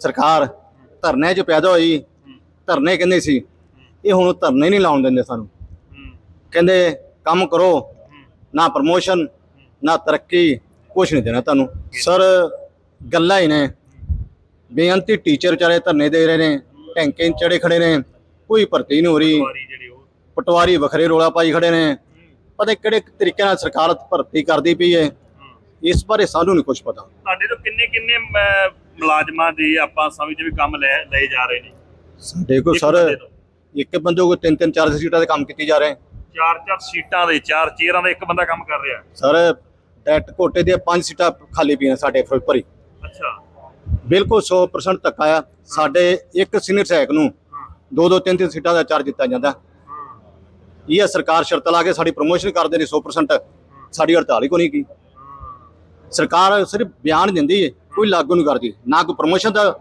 ਸਰਕਾਰ ਧਰਨੇ 'ਚ ਪੈਦਾ ਹੋਈ, ਧਰਨੇ ਕਹਿੰਦੇ ਸੀ। ਇਹ ਹੁਣ ਧਰਨੇ ਨਹੀਂ ਲਾਉਣ ਦਿੰਦੇ ਸਾਨੂੰ। ਕਹਿੰਦੇ ਕੰਮ ਕਰੋ, ਨਾ ਪ੍ਰਮੋਸ਼ਨ ਨਾ ਤਰੱਕੀ, ਕੁਛ ਨਹੀਂ ਦੇਣਾ ਤੁਹਾਨੂੰ। ਸਰ, ਗੱਲਾਂ ਹੀ ਨੇ। ਬੇਅੰਤੀ ਟੀਚਰ ਵਿਚਾਰੇ ਧਰਨੇ ਦੇ ਰਹੇ ਨੇ ਟੈਂਕੇ ਚੜੇ ਖੜੇ ਨੇ, ਕੋਈ ਭਰਤੀ ਨਹੀਂ ਹੋ ਰਹੀ। ਪਟਵਾਰੀ ਵੱਖਰੇ ਰੋਲਾ ਪਾਈ ਖੜੇ ਨੇ। ਪਤਾ ਕਿਹੜੇ ਤਰੀਕੇ ਨਾਲ ਸਰਕਾਰ ਭਰਤੀ ਕਰਦੀ ਪਈ ਹੈ। ਇਸ ਬਾਰੇ ਸਾਨੂੰ ਨਹੀਂ ਕੁਝ ਪਤਾ। ਤੁਹਾਡੇ ਤੋਂ ਕਿੰਨੇ ਕਿੰਨੇ ਮੁਲਾਜ਼ਮਾਂ ਦੀ ਆਪਾਂ ਸਮਝਦੇ ਵੀ ਕੰਮ ਲੈ ਲਏ ਜਾ ਰਹੇ ਨੇ। ਸਾਡੇ ਕੋਲ ਇੱਕ ਸਰ ਬੰਦੇ ਤੋਂ। ਇੱਕ ਬੰਦੇ ਕੋਲ ਤਿੰਨ ਤਿੰਨ ਚਾਰ ਸੀਟਾਂ ਦੇ ਕੰਮ ਕੀਤੇ ਜਾ ਰਹੇ ਚਾਰ ਚਾਰ ਸੀਟਾਂ ਦੇ ਚਾਰ ਚੇਅਰਾਂ ਦਾ ਇੱਕ ਬੰਦਾ ਕੰਮ ਕਰ ਰਿਹਾ। ਸਰ ਡੈਟ ਕੋਟੇ ਦੀਆਂ ਪੰਜ ਸੀਟਾਂ ਖਾਲੀ ਪਈਆਂ ਸਾਡੇ ਫਿਰੋਜ਼ਪੁਰੀ ਅੱਛਾ। ਬਿਲਕੁਲ 100% ਧੱਕਾ ਆ। ਸਾਡੇ ਇੱਕ ਸੀਨੀਅਰ ਸਹਾਇਕ ਨੂੰ ਦੋ ਦੋ ਤਿੰਨ ਤਿੰਨ ਸੀਟਾਂ ਦਾ ਚਾਰਜ ਦਿੱਤਾ ਜਾਂਦਾ। ਇਹ ਆ ਸਰਕਾਰ ਸ਼ਰਤ ਲਾ ਕੇ ਸਾਡੀ ਪ੍ਰੋਮੋਸ਼ਨ ਕਰਦੇ ਨੇ 100% ਸਾਡੀ ਹੜਤਾਲ ਹੀ ਕੋਈ ਨਹੀਂ ਕੀ ਸਰਕਾਰ ਸਿਰਫ ਬਿਆਨ ਦਿੰਦੀ ਹੈ ਕੋਈ ਲਾਗੂ ਨਹੀਂ ਕਰਦੀ ਨਾ ਕੋਈ ਪ੍ਰਮੋਸ਼ਨ ਦਾ